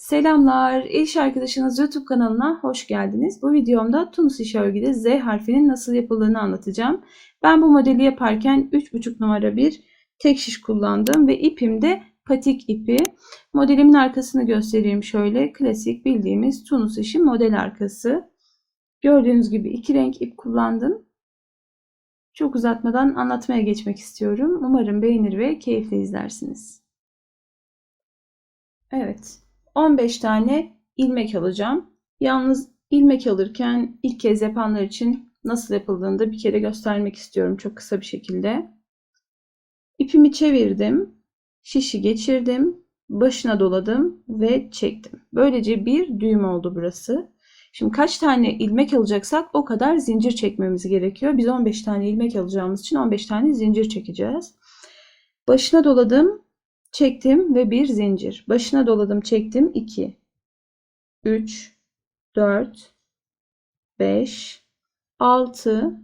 Selamlar, El İş Arkadaşınız YouTube kanalına hoş geldiniz. Bu videomda Tunus iş örgüde Z harfinin nasıl yapıldığını anlatacağım. Ben bu modeli yaparken 3,5 numara bir tek şiş kullandım ve ipim de patik ipi. Modelimin arkasını göstereyim şöyle. Klasik bildiğimiz Tunus işi model arkası. Gördüğünüz gibi iki renk ip kullandım. Çok uzatmadan anlatmaya geçmek istiyorum. Umarım beğenir ve keyifle izlersiniz. Evet. 15 tane ilmek alacağım. Yalnız ilmek alırken ilk kez yapanlar için nasıl yapıldığını da bir kere göstermek istiyorum çok kısa bir şekilde. İpimi çevirdim. Şişi geçirdim. Başına doladım ve çektim. Böylece bir düğüm oldu burası. Şimdi kaç tane ilmek alacaksak o kadar zincir çekmemiz gerekiyor. Biz 15 tane ilmek alacağımız için 15 tane zincir çekeceğiz. Başına doladım çektim ve bir zincir. Başına doladım, çektim. 2 3 4 5 6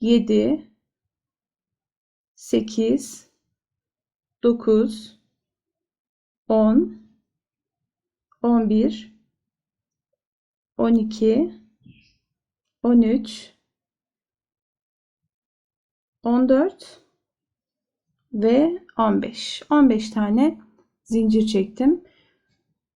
7 8 9 10 11 12 13 14 ve 15. 15 tane zincir çektim.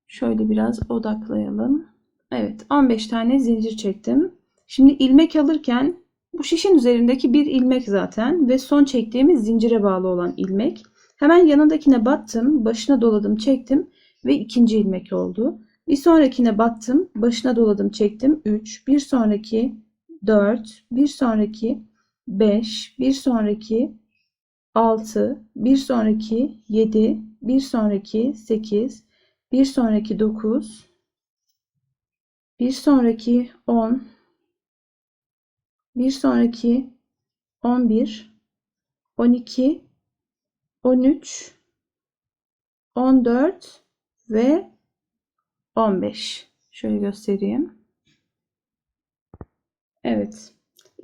Şöyle biraz odaklayalım. Evet 15 tane zincir çektim. Şimdi ilmek alırken bu şişin üzerindeki bir ilmek zaten ve son çektiğimiz zincire bağlı olan ilmek. Hemen yanındakine battım, başına doladım, çektim ve ikinci ilmek oldu. Bir sonrakine battım, başına doladım, çektim 3, bir sonraki 4, bir sonraki 5, bir sonraki 6, bir sonraki 7, bir sonraki 8, bir sonraki 9, bir sonraki 10, bir sonraki 11, 12, 13, 14 ve 15. Şöyle göstereyim. Evet.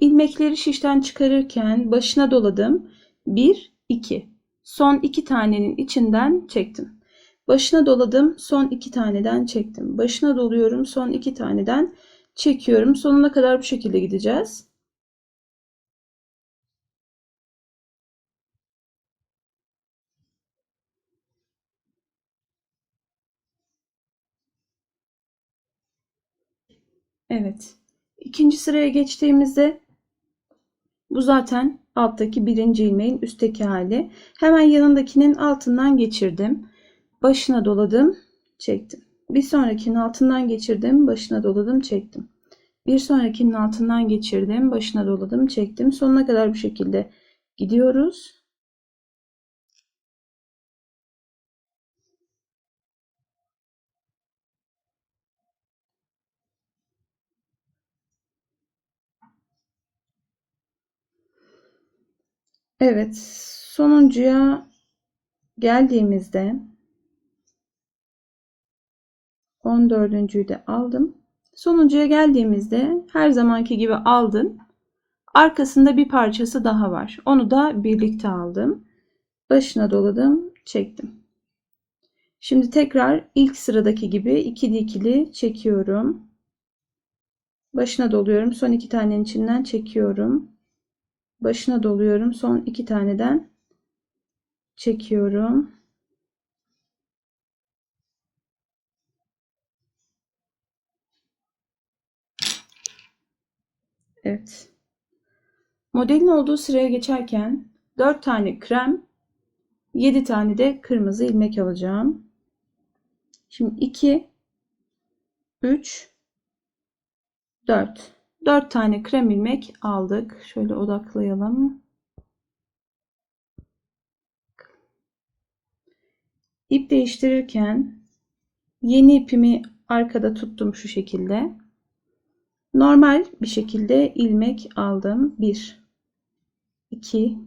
İlmekleri şişten çıkarırken başına doladım. 1, 2. Son 2 tanenin içinden çektim. Başına doladım. Son 2 taneden çektim. Başına doluyorum. Son 2 taneden çekiyorum. Sonuna kadar bu şekilde gideceğiz. Evet. İkinci sıraya geçtiğimizde bu zaten alttaki birinci ilmeğin üstteki hali. Hemen yanındakinin altından geçirdim. Başına doladım, çektim. Bir sonrakinin altından geçirdim, başına doladım, çektim. Bir sonrakinin altından geçirdim, başına doladım, çektim. Sonuna kadar bu şekilde gidiyoruz. Evet, sonuncuya geldiğimizde 14.'ü de aldım. Sonuncuya geldiğimizde her zamanki gibi aldım. Arkasında bir parçası daha var. Onu da birlikte aldım. Başına doladım, çektim. Şimdi tekrar ilk sıradaki gibi ikili ikili çekiyorum. Başına doluyorum. Son iki tanenin içinden çekiyorum başına doluyorum. Son iki taneden çekiyorum. Evet. Modelin olduğu sıraya geçerken 4 tane krem, 7 tane de kırmızı ilmek alacağım. Şimdi 2 3 4 4 tane krem ilmek aldık. Şöyle odaklayalım. İp değiştirirken yeni ipimi arkada tuttum şu şekilde. Normal bir şekilde ilmek aldım. 1 2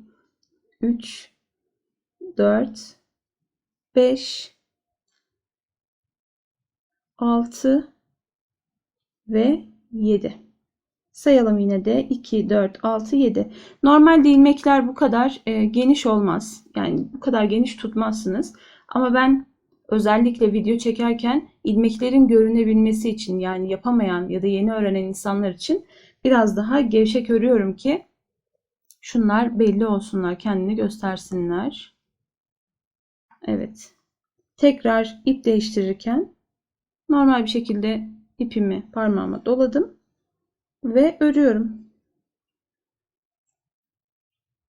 3 4 5 6 ve 7 Sayalım yine de 2, 4, 6, 7. Normalde ilmekler bu kadar e, geniş olmaz. Yani bu kadar geniş tutmazsınız. Ama ben özellikle video çekerken ilmeklerin görünebilmesi için yani yapamayan ya da yeni öğrenen insanlar için biraz daha gevşek örüyorum ki şunlar belli olsunlar, kendini göstersinler. Evet. Tekrar ip değiştirirken normal bir şekilde ipimi parmağıma doladım ve örüyorum.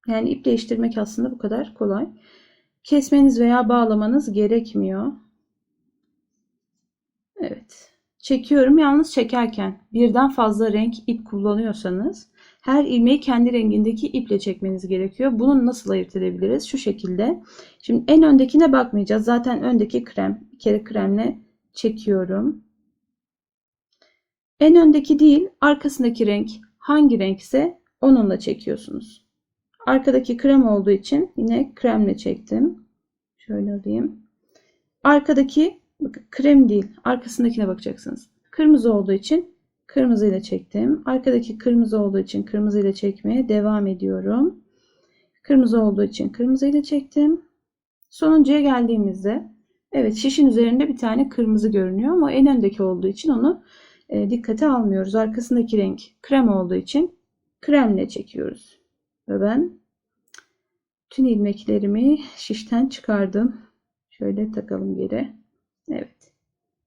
Yani ip değiştirmek aslında bu kadar kolay. Kesmeniz veya bağlamanız gerekmiyor. Evet. Çekiyorum. Yalnız çekerken birden fazla renk ip kullanıyorsanız her ilmeği kendi rengindeki iple çekmeniz gerekiyor. Bunu nasıl ayırt edebiliriz? Şu şekilde. Şimdi en öndekine bakmayacağız. Zaten öndeki krem. Bir kere kremle çekiyorum. En öndeki değil, arkasındaki renk hangi renkse onunla çekiyorsunuz. Arkadaki krem olduğu için yine kremle çektim. Şöyle alayım. Arkadaki krem değil, arkasındakine bakacaksınız. Kırmızı olduğu için kırmızı ile çektim. Arkadaki kırmızı olduğu için kırmızı ile çekmeye devam ediyorum. Kırmızı olduğu için kırmızı ile çektim. Sonuncuya geldiğimizde evet şişin üzerinde bir tane kırmızı görünüyor ama en öndeki olduğu için onu e, dikkate almıyoruz. Arkasındaki renk krem olduğu için kremle çekiyoruz. Ve ben tüm ilmeklerimi şişten çıkardım. Şöyle takalım geri. Evet.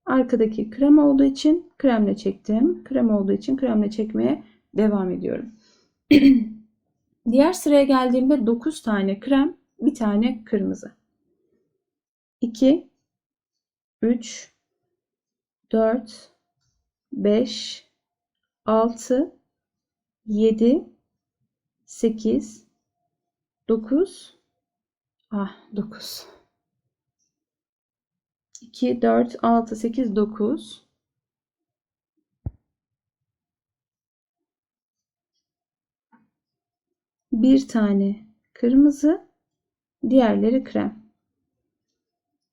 Arkadaki krem olduğu için kremle çektim. Krem olduğu için kremle çekmeye devam ediyorum. Diğer sıraya geldiğimde 9 tane krem, bir tane kırmızı. 2 3 4 5 6 7 8 9 ah 9 2 4 6 8 9 bir tane kırmızı diğerleri krem.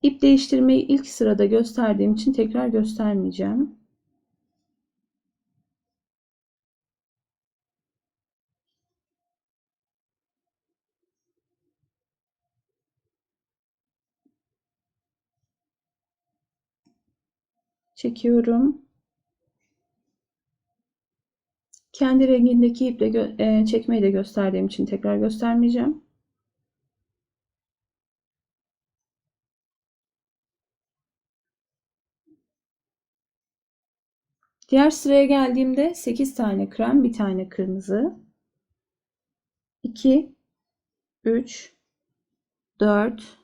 İp değiştirmeyi ilk sırada gösterdiğim için tekrar göstermeyeceğim. Çekiyorum. Kendi rengindeki iple e, çekmeyi de gösterdiğim için tekrar göstermeyeceğim. Diğer sıraya geldiğimde 8 tane krem, bir tane kırmızı. 2 3 4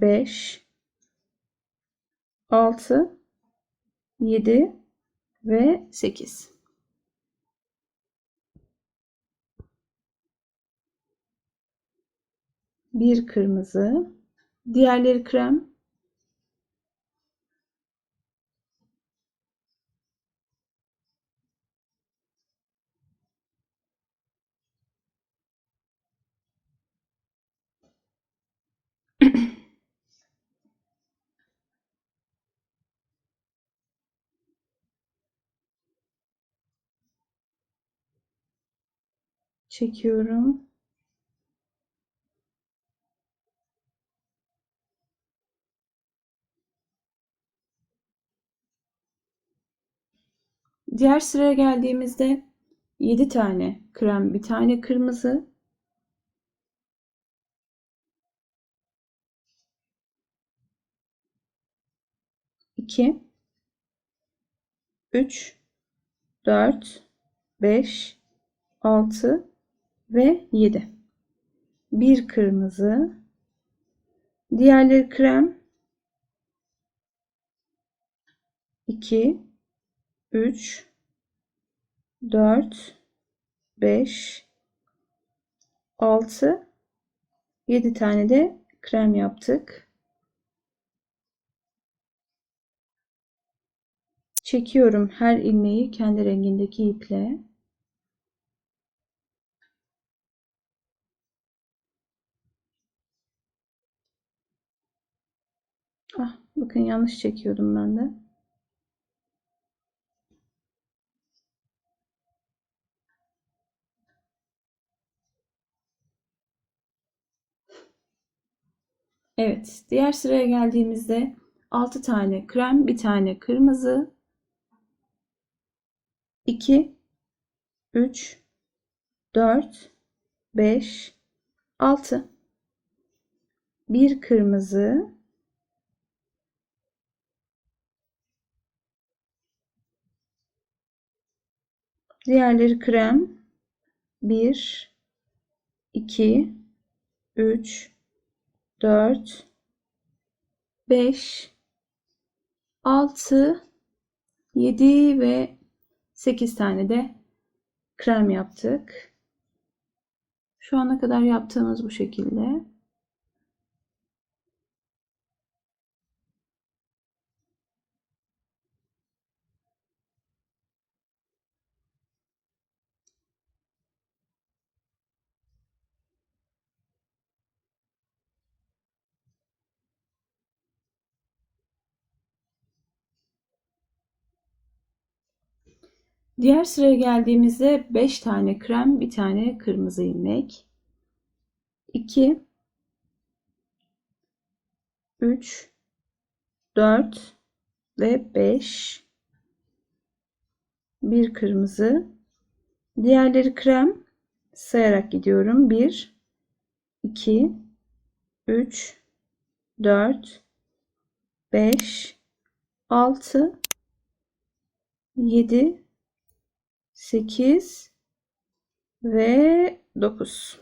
5 6 7 ve 8. Bir kırmızı, diğerleri krem. çekiyorum. Diğer sıraya geldiğimizde 7 tane krem, bir tane kırmızı, iki, üç, dört, beş, altı, ve 7. Bir kırmızı. Diğerleri krem. 2 3 4 5 6 7 tane de krem yaptık. Çekiyorum her ilmeği kendi rengindeki iple. Ah, bakın yanlış çekiyordum ben de. Evet, diğer sıraya geldiğimizde 6 tane krem, bir tane kırmızı, 2, 3, 4, 5, 6. Bir kırmızı, diğerleri krem. 1, 2, 3, 4, 5, 6, 7 ve 8 tane de krem yaptık. Şu ana kadar yaptığımız bu şekilde. Diğer sıraya geldiğimizde 5 tane krem, bir tane kırmızı ilmek. 2 3 4 ve 5 bir kırmızı. Diğerleri krem. Sayarak gidiyorum. 1 2 3 4 5 6 7 8 ve 9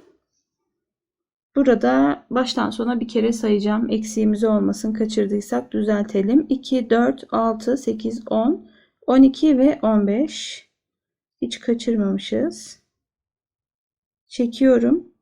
Burada baştan sona bir kere sayacağım. Eksiğimiz olmasın. Kaçırdıysak düzeltelim. 2, 4, 6, 8, 10, 12 ve 15. Hiç kaçırmamışız. Çekiyorum.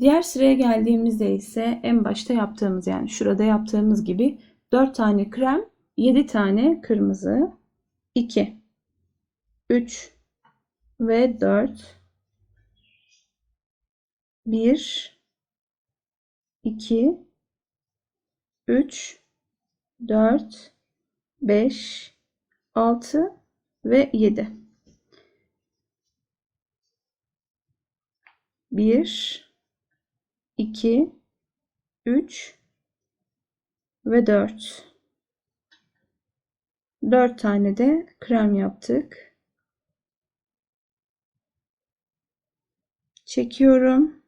Diğer sıraya geldiğimizde ise en başta yaptığımız yani şurada yaptığımız gibi 4 tane krem, 7 tane kırmızı, 2, 3 ve 4, 1, 2, 3, 4, 5, 6 ve 7. 1 2 3 ve 4 4 tane de krem yaptık. Çekiyorum.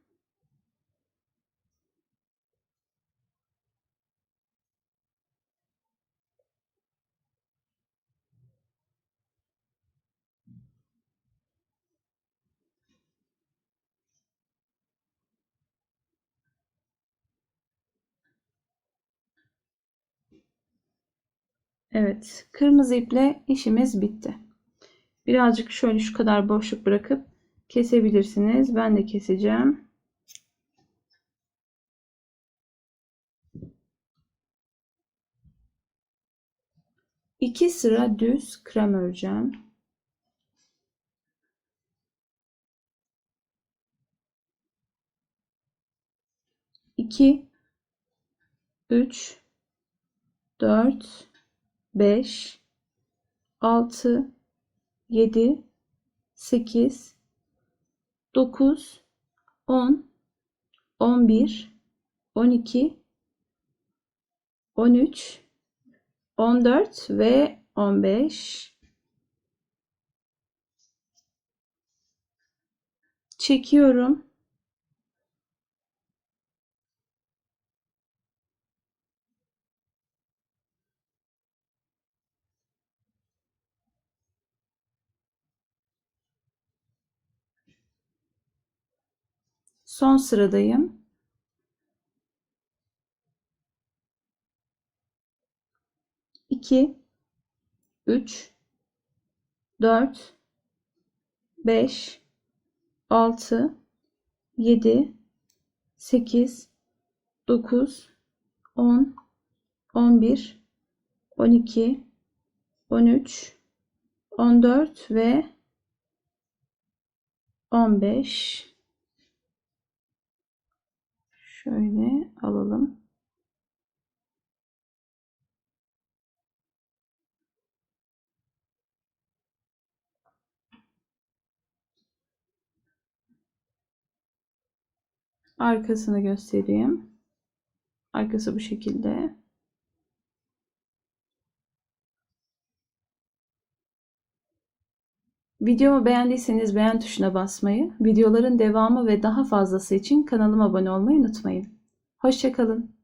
Evet, kırmızı iple işimiz bitti. Birazcık şöyle şu kadar boşluk bırakıp kesebilirsiniz. Ben de keseceğim. İki sıra düz krem öreceğim. İki, üç, dört, 5 6 7 8 9 10 11 12 13 14 ve 15 çekiyorum Son sıradayım. İki, üç, dört, beş, altı, yedi, sekiz, dokuz, on, on bir, on iki, on üç, on dört ve on beş Şöyle alalım. Arkasını göstereyim. Arkası bu şekilde. Videomu beğendiyseniz beğen tuşuna basmayı, videoların devamı ve daha fazlası için kanalıma abone olmayı unutmayın. Hoşçakalın.